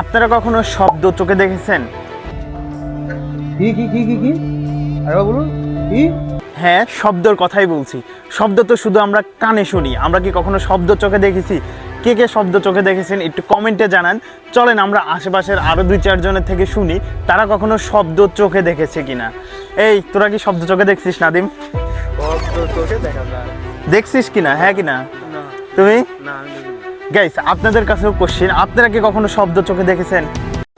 আপনারা কখনো শব্দ চোখে দেখেছেন? কি কি কি কি কি? আরে বলুন কি? হ্যাঁ শব্দর কথাই বলছি। শব্দ তো শুধু আমরা কানে শুনি। আমরা কি কখনো শব্দ চোখে দেখেছি? কে কে শব্দ চোখে দেখেছেন একটু কমেন্টে জানান। চলেন আমরা আশেপাশের আরও দুই চারজনের থেকে শুনি তারা কখনো শব্দ চোখে দেখেছে কিনা? এই তোরা কি শব্দ চোখে দেখছিস নাদিম? দেখছিস কিনা? হ্যাঁ কিনা? না। তুমি? না। গাইস আপনাদের কাছেও কোশ্চেন আপনারা কি কখনো শব্দ চোখে দেখেছেন?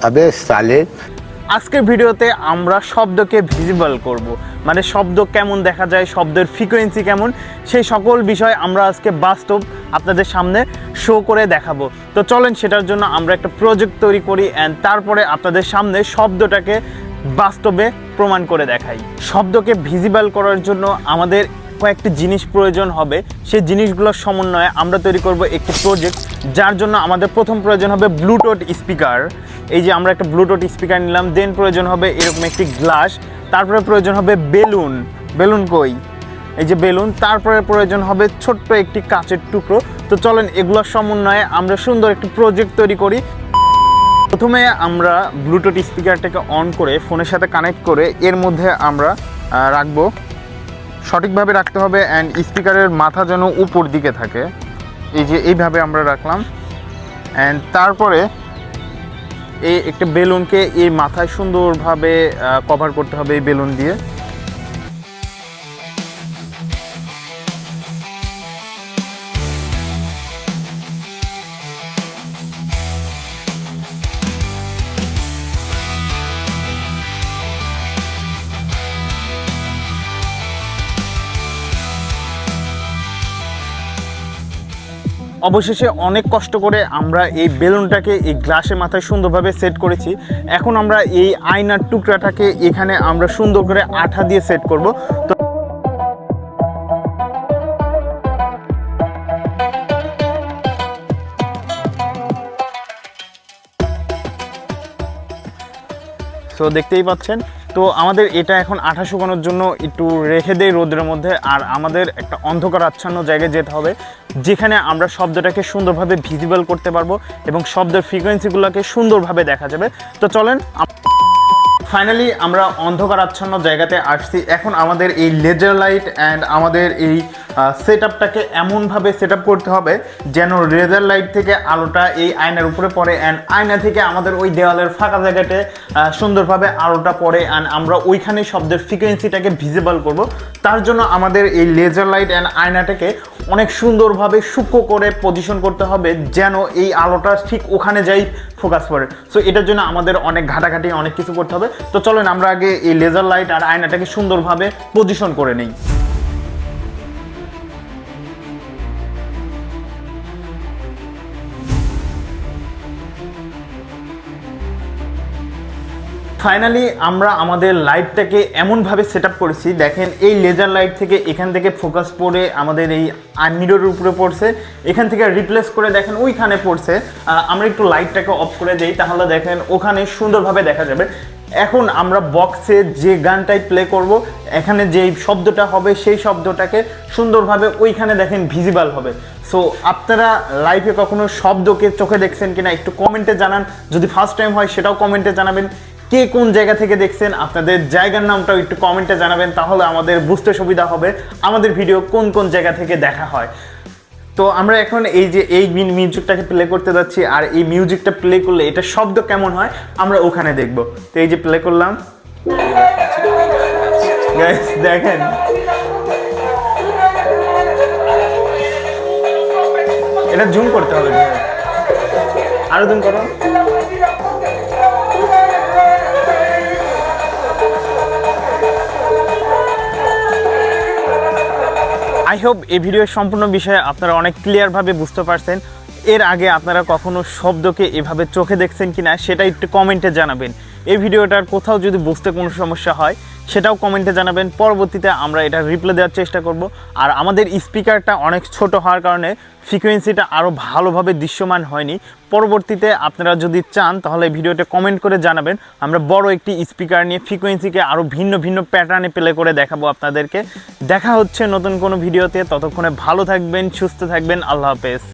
আবে সালে। আজকের ভিডিওতে আমরা শব্দকে ভিজিবল করব। মানে শব্দ কেমন দেখা যায় শব্দের ফ্রিকোয়েন্সি কেমন সেই সকল বিষয় আমরা আজকে বাস্তব আপনাদের সামনে শো করে দেখাবো। তো চলেন সেটার জন্য আমরা একটা প্রজেক্ট তৈরি করি অ্যান্ড তারপরে আপনাদের সামনে শব্দটাকে বাস্তবে প্রমাণ করে দেখাই। শব্দকে ভিজিবল করার জন্য আমাদের কয়েকটি জিনিস প্রয়োজন হবে, সেই জিনিসগুলোর সমন্বয়ে আমরা তৈরি করব একটি প্রজেক্ট যার জন্য আমাদের প্রথম প্রয়োজন হবে ব্লুটুথ স্পিকার এই যে আমরা একটা ব্লুটুথ স্পিকার নিলাম দেন প্রয়োজন হবে এরকম একটি গ্লাস তারপরে প্রয়োজন হবে বেলুন। বেলুন কই? এই যে বেলুন, তারপরে প্রয়োজন হবে ছোট্ট একটি কাচের টুকরো। তো চলেন এগুলোর সমন্বয়ে আমরা সুন্দর একটি প্রজেক্ট তৈরি করি। প্রথমে আমরা ব্লুটুথ স্পিকারটাকে অন করে ফোনের সাথে কানেক্ট করে এর মধ্যে আমরা রাখব। সঠিকভাবে রাখতে হবে অ্যান্ড স্পিকারের মাথা যেন উপর দিকে থাকে। এই যে এইভাবে আমরা রাখলাম। অ্যান্ড তারপরে এই একটা বেলুনকে এই মাথায় সুন্দরভাবে কভার করতে হবে এই বেলুন দিয়ে। অবশেষে অনেক কষ্ট করে আমরা এই বেলুনটাকে এই গ্লাসের মাথায় সুন্দরভাবে সেট করেছি। এখন আমরা এই আয়নার টুকরাটাকে এখানে আমরা সুন্দর করে আঠা দিয়ে সেট করব। তো সো দেখতেই পাচ্ছেন তো আমাদের এটা এখন আঠা শুকানোর জন্য একটু রেখে দেয় রোদের মধ্যে, আর আমাদের একটা অন্ধকার আচ্ছন্ন জায়গায় যেতে হবে, যেখানে আমরা শব্দটাকে সুন্দরভাবে ভিজিবল করতে পারব এবং শব্দের ফ্রিকোয়েন্সিগুলোকে সুন্দরভাবে দেখা যাবে। তো চলেন ফাইনালি আমরা অন্ধকার আচ্ছন্ন জায়গাতে আসছি। এখন আমাদের এই লেজার লাইট অ্যান্ড আমাদের এই সেট আপটাকে এমনভাবে সেট আপ করতে হবে যেন লেজার লাইট থেকে আলোটা এই আয়নার উপরে পড়ে অ্যান্ড আয়না থেকে আমাদের ওই দেওয়ালের ফাঁকা জায়গাতে সুন্দরভাবে আলোটা পড়ে অ্যান্ড আমরা ওইখানে শব্দের ফ্রিকোয়েন্সিটাকে ভিজিবল করব। তার জন্য আমাদের এই লেজার লাইট অ্যান্ড আয়নাটাকে অনেক সুন্দরভাবে সূক্ষ্ম করে পজিশন করতে হবে যেন এই আলোটা ঠিক ওখানে যাই ফোকাস করে। সো এটার জন্য আমাদের অনেক ঘাটাঘাটি, অনেক কিছু করতে হবে। তো চলেন আমরা আগে এই লেজার লাইট আর আয়নাটাকে সুন্দরভাবে পজিশন করে নিই। ফাইনালি আমরা আমাদের লাইটটাকে এমনভাবে সেট আপ করেছি। দেখেন, এই লেজার লাইট থেকে এখান থেকে ফোকাস পড়ে আমাদের এই মিররের উপরে পড়ছে। এখান থেকে রিপ্লেস করে দেখেন, ওইখানে পড়ছে। আমরা একটু লাইটটাকে অফ করে দিই, তাহলে দেখেন ওখানে সুন্দরভাবে দেখা যাবে। এখন আমরা বক্সে যে গানটাই প্লে করব, এখানে যেই শব্দটা হবে, সেই শব্দটাকে সুন্দরভাবে ওইখানে দেখেন ভিজিবল হবে। সো আপনারা লাইফে কখনো শব্দকে চোখে দেখছেন কিনা একটু কমেন্টে জানান। যদি ফার্স্ট টাইম হয়, সেটাও কমেন্টে জানাবেন। কে কোন জায়গা থেকে দেখছেন, আপনাদের জায়গার নামটাও একটু কমেন্টে জানাবেন, তাহলে আমাদের বুঝতে সুবিধা হবে আমাদের ভিডিও কোন কোন জায়গা থেকে দেখা হয়। তো আমরা এখন এই যে এই মিউজিকটাকে প্লে করতে যাচ্ছি, আর এই মিউজিকটা প্লে করলে এটা শব্দ কেমন হয়, আমরা ওখানে দেখব। তো এই যে প্লে করলাম। দেখেন। এটা জুম করতে হবে। আরও জুম করো। আই হোপ এই ভিডিওর সম্পূর্ণ বিষয়ে আপনারা অনেক ক্লিয়ারভাবে বুঝতে পারছেন। এর আগে আপনারা কখনো শব্দকে এভাবে চোখে দেখছেন কিনা, সেটা একটু কমেন্টে জানাবেন। এই ভিডিওটার কোথাও যদি বুঝতে কোনো সমস্যা হয় সেটাও কমেন্টে জানাবেন। পরবর্তীতে আমরা এটা রিপ্লাই দেওয়ার চেষ্টা করব। আর আমাদের স্পিকারটা অনেক ছোট হওয়ার কারণে ফ্রিকোয়েন্সিটা আরও ভালোভাবে দৃশ্যমান হয়নি। পরবর্তীতে আপনারা যদি চান, তাহলে ভিডিওতে কমেন্ট করে জানাবেন। আমরা বড় একটি স্পিকার নিয়ে ফ্রিকোয়েন্সিকে আরও ভিন্ন ভিন্ন প্যাটার্নে প্লে করে দেখাবো আপনাদেরকে। দেখা হচ্ছে নতুন কোনো ভিডিওতে। ততক্ষণে ভালো থাকবেন, সুস্থ থাকবেন। আল্লাহ হাফেজ।